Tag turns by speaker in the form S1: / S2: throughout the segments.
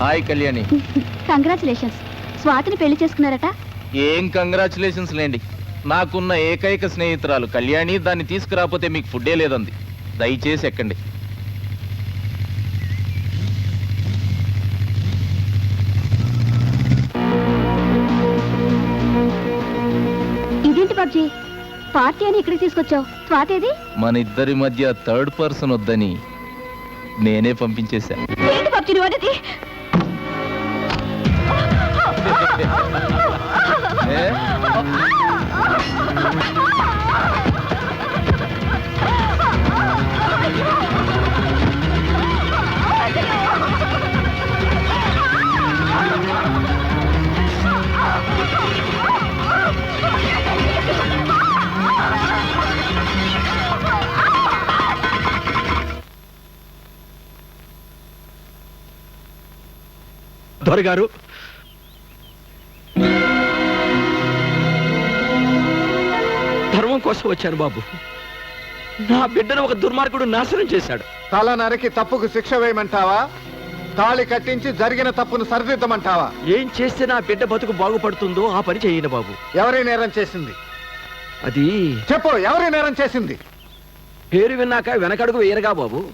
S1: Hi Kalyani.
S2: Congratulations. స్వాతిని పెళ్ళి చేసుకున్నారట?
S1: ఏం congratulations లేండి. నాకున్న ఏకైక స్నేహితురాలు కళ్యాణి దాన్ని తీసుకురాకపోతే మీకు ఫుడ్డే లేదంది. దయచేసి ఎక్కండి.
S2: ఇదేంటి బాబ్జీ? పార్టీ అని ఇక్కడికి తీసుకొచ్చావు. స్వాతేది?
S1: మన ఇద్దరి మధ్య థర్డ్ పర్సన్ వద్దని నేనే పంపించేశా.
S2: ఏంటి బాబ్జీ నువ్వు అనేది
S3: దొరగారు ధర్మం కోసం వచ్చాను బాబు. నా బిడ్డను ఒక దుర్మార్గుడు నాశనం చేశాడు.
S4: తల నరికి తప్పుకు శిక్ష వేయమంటావా? తాళి కట్టించి జరిగిన తప్పును సరిదిద్దమంటావా?
S3: ఏం చేస్తే నా బిడ్డ బతుకు బాగుపడుతుందో ఆ పని చేయను బాబు.
S4: ఎవరి నేరం చేసింది?
S3: అది
S4: చెప్పు ఎవరి నేరం చేసింది?
S3: పేరు విన్నాక వెనకడుగు వేయరుగా బాబు.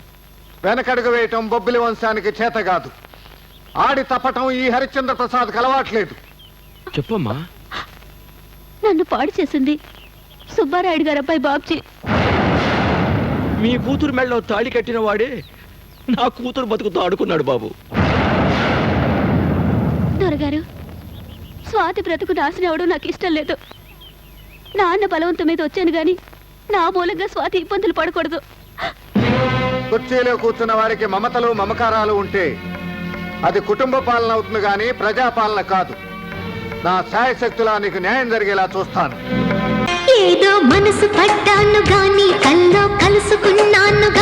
S4: వెనకడుగు వేయటం బొబ్బిలి వంశానికి చేత కాదు. ఆడి తప్పటం ఈ హరిశ్చంద్ర ప్రసాద్ అలవాట్లేదు.
S3: చెప్పమ్మా.
S2: నన్ను పాడు చేసింది సుబ్బారాయుడు గారు అబ్బాయి బాబ్జీ.
S3: మీ కూతురు మెళ్ళలో తాళి కట్టిన వాడే నా కూతురు బతుకుతో ఆడుకున్నాడు బాబు.
S2: దొరగారు స్వాతి బ్రతుకు నాశనం అవడం నాకు ఇష్టం లేదు. నాన్న బలవంతం మీద వచ్చాను గాని నా మూలంగా స్వాతి ఇబ్బందులు పడకూడదు.
S4: కుర్చీలో కూర్చున్న వారికి మమతలు మమకారాలు ఉంటే అది కుటుంబ పాలన అవుతుంది గాని ప్రజాపాలన కాదు. నా శాయశక్తులా నీకు న్యాయం జరిగేలా చూస్తాను.
S5: ఏదో మనసు పడ్డాను గాని కల్లో కలుసుకున్నాను గాని